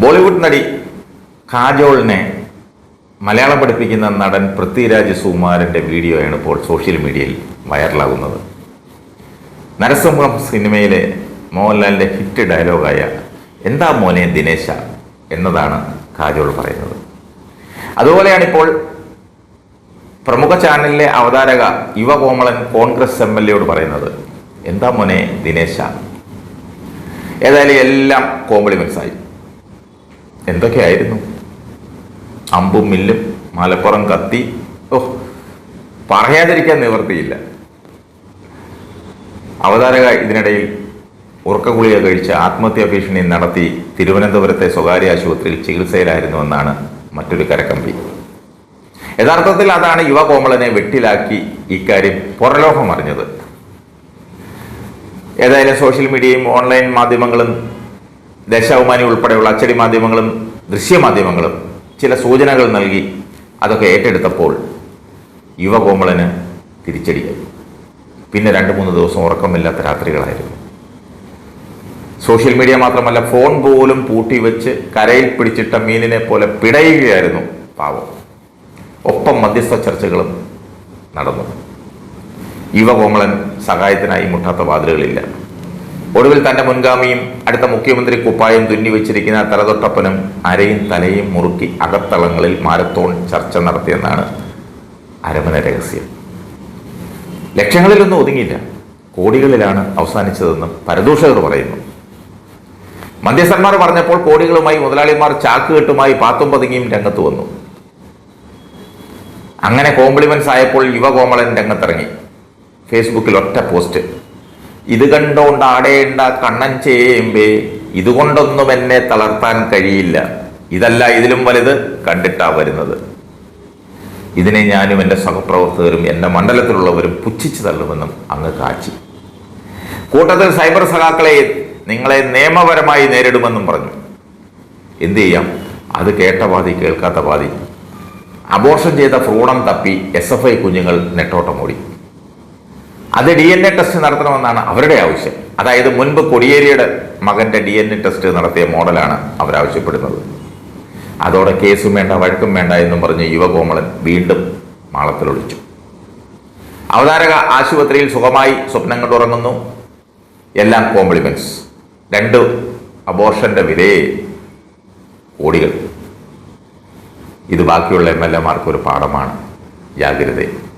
ബോളിവുഡ് നടി കാജോളിനെ മലയാളം പഠിപ്പിക്കുന്ന നടൻ പൃഥ്വിരാജ് സുകുമാരന്റെ വീഡിയോയാണ് ഇപ്പോൾ സോഷ്യൽ മീഡിയയിൽ വൈറലാകുന്നത്. നരസിംഹം സിനിമയിലെ മോഹൻലാലിന്റെ ഹിറ്റ് ഡയലോഗായ എന്താ മോനെ ദിനേശ എന്നതാണ് കാജോൾ പറയുന്നത്. അതുപോലെയാണ് ഇപ്പോൾ പ്രമുഖ ചാനലിലെ അവതാരക യുവകോമളൻ കോൺഗ്രസ് എം എൽ എയോട് പറയുന്നത് എന്താ മോനെ ദിനേശ? ഏതായാലും എല്ലാം കോംപ്ലിമെന്റ്സ് ആയി എന്തൊക്കെയായിരുന്നു? അമ്പും മില്ലും മലപ്പുറം കത്തി. ഓ പറയാതിരിക്കാൻ നിവർത്തിയില്ല അവതാരക ഇതിനിടയിൽ ഉറക്കഗുളിക കഴിച്ച് ആത്മഹത്യാ ഭീഷണി നടത്തി തിരുവനന്തപുരത്തെ സ്വകാര്യ ആശുപത്രിയിൽ ചികിത്സയിലായിരുന്നുവെന്നാണ് മറ്റൊരു കരക്കമ്പി. യഥാർത്ഥത്തിൽ അതാണ് യുവ കോമളനെ വെട്ടിലാക്കി ഇക്കാര്യം പുറലോകം അറിഞ്ഞത്. ഏതായാലും സോഷ്യൽ മീഡിയയും ഓൺലൈൻ മാധ്യമങ്ങളും ദേശാഭിമാനി ഉൾപ്പെടെയുള്ള അച്ചടി മാധ്യമങ്ങളും ദൃശ്യമാധ്യമങ്ങളും ചില സൂചനകൾ നൽകി അതൊക്കെ ഏറ്റെടുത്തപ്പോൾ യുവകോമളന് തിരിച്ചടിയായി. പിന്നെ രണ്ട് മൂന്ന് ദിവസം ഉറക്കമില്ലാത്ത രാത്രികളായിരുന്നു. സോഷ്യൽ മീഡിയ മാത്രമല്ല ഫോൺ പോലും പൂട്ടി വെച്ച് കരയിൽ പിടിച്ചിട്ട മീനിനെ പോലെ പിടയുകയായിരുന്നു പാവം. ഒപ്പം മധ്യസ്ഥ ചർച്ചകളും നടന്നു. യുവകോമളൻ സഹായത്തിനായി മുട്ടാത്ത വാതിലുകളില്ല. ഒടുവിൽ തന്റെ മുൻഗാമിയും അടുത്ത മുഖ്യമന്ത്രി കുപ്പായം തുന്നി വെച്ചിരിക്കുന്ന തലതൊട്ടപ്പനും അരയും തലയും മുറുക്കി അകത്തളങ്ങളിൽ മാരത്തോൺ ചർച്ച നടത്തിയെന്നാണ് അരമന രഹസ്യം. ലക്ഷങ്ങളിലൊന്നും ഒതുങ്ങിയില്ല. കോടികളിലാണ് അവസാനിച്ചതെന്നും പരദൂഷകർ പറയുന്നു. മധ്യസ്ഥന്മാർ പറഞ്ഞപ്പോൾ കോടികളുമായി മുതലാളിമാർ ചാക്കുകെട്ടുമായി പാത്തും പതുങ്ങിയും രംഗത്ത് വന്നു. അങ്ങനെ കോംപ്ലിമെന്റ്സ് ആയപ്പോൾ യുവകോമളൻ രംഗത്തിറങ്ങി. ഫേസ്ബുക്കിൽ ഒറ്റ പോസ്റ്റ്. ഇത് കണ്ടോണ്ട് ആടേണ്ട കണ്ണൻ ചേമ്പേ ഇതുകൊണ്ടൊന്നും എന്നെ തളർത്താൻ കഴിയില്ല. ഇതല്ല ഇതിലും വലുത് കണ്ടിട്ടാ വരുന്നത്. ഇതിനെ ഞാനും എന്റെ സഹപ്രവർത്തകരും എന്റെ മണ്ഡലത്തിലുള്ളവരും പുച്ഛിച്ചു തള്ളുമെന്നും അങ്ങ് കാച്ചി. കൂട്ടത്തിൽ സൈബർ സഖാക്കളെ നിങ്ങളെ നിയമപരമായി നേരിടുമെന്നും പറഞ്ഞു. എന്ത് ചെയ്യാം? അത് കേട്ട പാതി കേൾക്കാത്ത പാതി അബോർഷൻ ചെയ്ത ഫ്രൂഡം തപ്പി എസ് എഫ് ഐ കുഞ്ഞുങ്ങൾ നെട്ടോട്ടമോടി അത് ഡി എൻ എ ടെസ്റ്റ് നടത്തണമെന്നാണ് അവരുടെ ആവശ്യം. അതായത് മുൻപ് കൊടിയേരിയുടെ മകന്റെ ഡി എൻ എ ടെസ്റ്റ് നടത്തിയ മോഡലാണ് അവരാവശ്യപ്പെടുന്നത്. അതോടെ കേസും വേണ്ട വഴക്കും വേണ്ട എന്നും പറഞ്ഞ് യുവകോമളൻ വീണ്ടും മാളത്തിലൊളിച്ചു അവതാരക ആശുപത്രിയിൽ സുഖമായി സ്വപ്നം കണ്ടുറങ്ങുന്നു എല്ലാം കോംപ്ലിമെന്റ്സ് രണ്ട് അബോർഷന്റെ വിലയെ കോടികൾ. ഇത് ബാക്കിയുള്ള എം എൽ എമാർക്ക് ഒരു പാഠമാണ്. ജാഗ്രതയും